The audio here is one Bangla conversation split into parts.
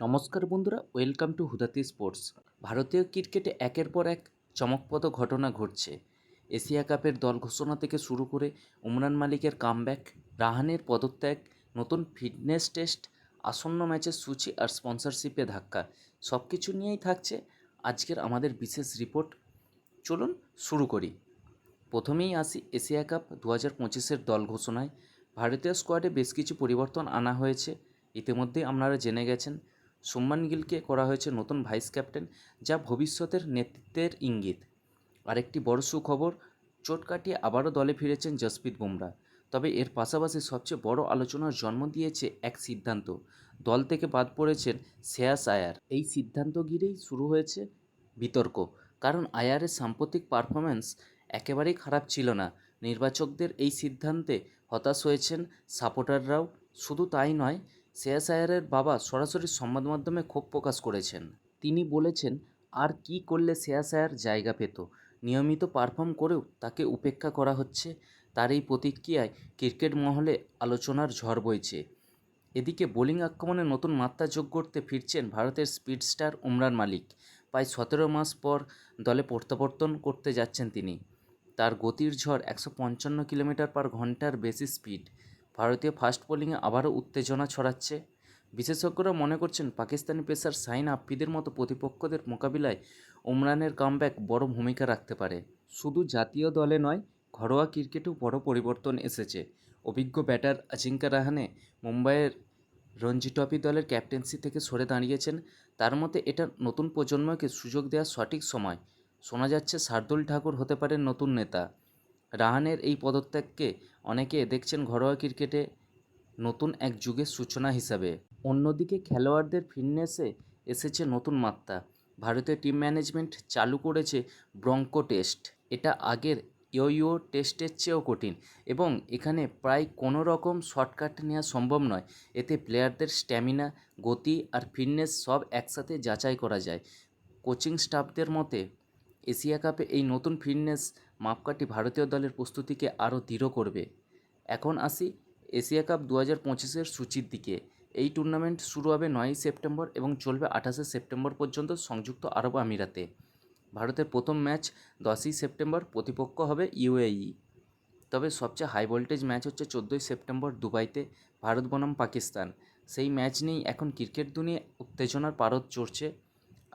নমস্কার বন্ধুরা, ওয়েলকাম টু হুদাতি স্পোর্টস। ভারতীয় ক্রিকেটে একের পর এক চমকপ্রদ ঘটনা ঘটছে। এশিয়া কাপের দল ঘোষণা থেকে শুরু করে উমরান মালিকের কামব্যাক, রাহানের পদত্যাগ, নতুন ফিটনেস টেস্ট, আসন্ন ম্যাচের সূচি আর স্পন্সরশিপে ধাক্কা সব কিছু নিয়েই থাকছে আজকের আমাদের বিশেষ রিপোর্ট। চলুন শুরু করি। প্রথমেই আসি এশিয়া কাপ দু হাজার পঁচিশের দল ঘোষণায়। ভারতীয় স্কোয়াডে বেশ কিছু পরিবর্তন আনা হয়েছে। ইতিমধ্যেই আপনারা জেনে গেছেন সুম্মান গিলকে করা হয়েছে নতুন ভাইস ক্যাপ্টেন, যা ভবিষ্যতের নেতৃত্বের ইঙ্গিত। আরেকটি বড় সুখবর, চোট কাটিয়ে আবারও দলে ফিরেছেন জসপ্রীত বুমরা। তবে এর পাশাপাশি সবচেয়ে বড় আলোচনার জন্ম দিয়েছে এক সিদ্ধান্ত। দল থেকে বাদ পড়েছেন শ্রেয়াস আয়ার। এই সিদ্ধান্ত ঘিরেই শুরু হয়েছে বিতর্ক, কারণ আয়ারের সাম্প্রতিক পারফরম্যান্স একেবারেই খারাপ ছিল না। নির্বাচকদের এই সিদ্ধান্তে হতাশ হয়েছেন সাপোর্টাররাও। শুধু তাই নয় শ্রেয়াস আয়ারের বাবা সরাসরি সংবাদ মাধ্যমে ক্ষোভ প্রকাশ করেছেন। তিনি বলেছেন, আর কি করলে শ্রেয়াস আয়ার জায়গা পেত? নিয়মিত পারফর্ম করেও তাকে উপেক্ষা করা হচ্ছে। তার এই প্রতিক্রিয়ায় ক্রিকেট মহলে আলোচনার ঝড় বইছে। এদিকে বোলিং আক্রমণে নতুন মাত্রা যোগ করতে ফিরছেন ভারতের স্পিড স্টার উমরান মালিক। প্রায় সতেরো মাস পর দলে প্রত্যাবর্তন করতে যাচ্ছেন তিনি। তার গতির ঝড় একশো পঞ্চান্ন কিলোমিটার পার ঘণ্টার বেশি স্পিড। ভারতীয় ফাস্ট বোলিংয়ে আবারও উত্তেজনা ছড়াচ্ছে। বিশেষজ্ঞরা মনে করছেন, পাকিস্তানি পেসার সাইন আফ্রিদের মতো প্রতিপক্ষদের মোকাবিলায় উমরানের কামব্যাক বড় ভূমিকা রাখতে পারে। শুধু জাতীয় দলে নয়, ঘরোয়া ক্রিকেটেও বড় পরিবর্তন এসেছে। অভিজ্ঞ ব্যাটার আজিঙ্কা রাহানে মুম্বাইয়ের রঞ্জি ট্রফি দলের ক্যাপ্টেন্সি থেকে সরে দাঁড়িয়েছেন। তার মতে, এটা নতুন প্রজন্মকে সুযোগ দেওয়ার সঠিক সময়। শোনা যাচ্ছে, শার্দুল ঠাকুর হতে পারেন নতুন নেতা। রাহানের এই পদত্যাগকে অনেকে দেখছেন ঘরোয়া ক্রিকেটে নতুন এক যুগের সূচনা হিসাবে। অন্যদিকে খেলোয়াড়দের ফিটনেসে এসেছে নতুন মাত্রা। ভারতীয় টিম ম্যানেজমেন্ট চালু করেছে ব্রঙ্কো টেস্ট। এটা আগের ইয়ো টেস্টের চেয়েও কঠিন এবং এখানে প্রায় কোনো রকম শর্টকাট নেওয়া সম্ভব নয়। এতে প্লেয়ারদের স্ট্যামিনা, গতি আর ফিটনেস সব একসাথে যাচাই করা যায়। কোচিং স্টাফদের মতে, এশিয়া কাপে এই নতুন ফিটনেস মাপকাঠি ভারতীয় দলের প্রস্তুতিকে আরও দৃঢ় করবে। এখন আসি এশিয়া কাপ দু হাজার পঁচিশের সূচির দিকে। এই টুর্নামেন্ট শুরু হবে নয়ই সেপ্টেম্বর এবং চলবে আঠাশে সেপ্টেম্বর পর্যন্ত সংযুক্ত আরব আমিরাতে। ভারতের প্রথম ম্যাচ দশই সেপ্টেম্বর প্রতিপক্ষ হবে ইউএই। তবে সবচেয়ে হাই ভোল্টেজ ম্যাচ হচ্ছে চোদ্দোই সেপ্টেম্বর দুবাইতে ভারত বনাম পাকিস্তান। সেই ম্যাচ নিয়েই এখন ক্রিকেট দুনিয়া উত্তেজনার পারদ চড়ছে।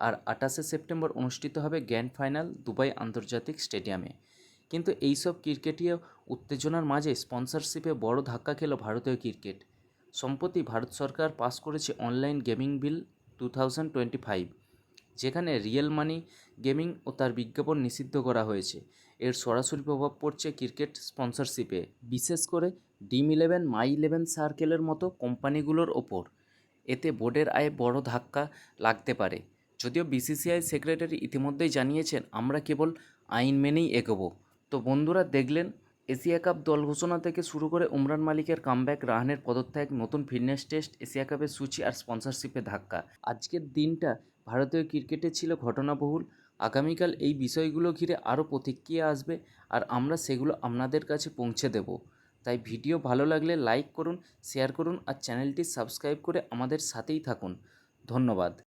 আর আঠাশে সেপ্টেম্বর অনুষ্ঠিত হবে গ্র্যান্ড ফাইনাল দুবাই আন্তর্জাতিক স্টেডিয়ামে। কিন্তু এইসব ক্রিকেটীয় উত্তেজনার মাঝে স্পন্সরশিপে বড় ধাক্কা খেল ভারতীয় ক্রিকেট। সম্প্রতি ভারত সরকার পাস করেছে online gaming bill two thousand twenty five, যেখানে রিয়েল মানি গেমিং ও তার বিজ্ঞাপন নিষিদ্ধ করা হয়েছে। এর সরাসরি প্রভাব পড়ছে ক্রিকেট স্পন্সরশিপে, বিশেষ করে ডিম ইলেভেন, মাই ইলেভেন সার্কেলের মতো কোম্পানিগুলোর ওপর। এতে বোর্ডের আয়ে বড় ধাক্কা লাগতে পারে। যদিও বিসিসিআই সেক্রেটারি ইতিমধ্যেই জানিয়েছেন, আমরা কেবল আইন মেনেই এগোবো। তো বন্ধুরা দেখলেন, এশিয়া কাপ দল ঘোষণা থেকে শুরু করে উমরান মালিকের কামব্যাক রাহানের পদত্যাগ, নতুন ফিটনেস টেস্ট এশিয়া কাপের সূচি আর স্পন্সরশিপে ধাক্কা। আজকের দিনটা ভারতীয় ক্রিকেটে ছিল ঘটনাবহুল। আগামীকাল এই বিষয়গুলো ঘিরে আরও প্রতিক্রিয়া আসবে আর আমরা সেগুলো আপনাদের কাছে পৌঁছে দেব। তাই ভিডিও ভালো লাগলে লাইক করুন শেয়ার করুন আর চ্যানেলটি সাবস্ক্রাইব করে আমাদের সাথেই থাকুন। ধন্যবাদ।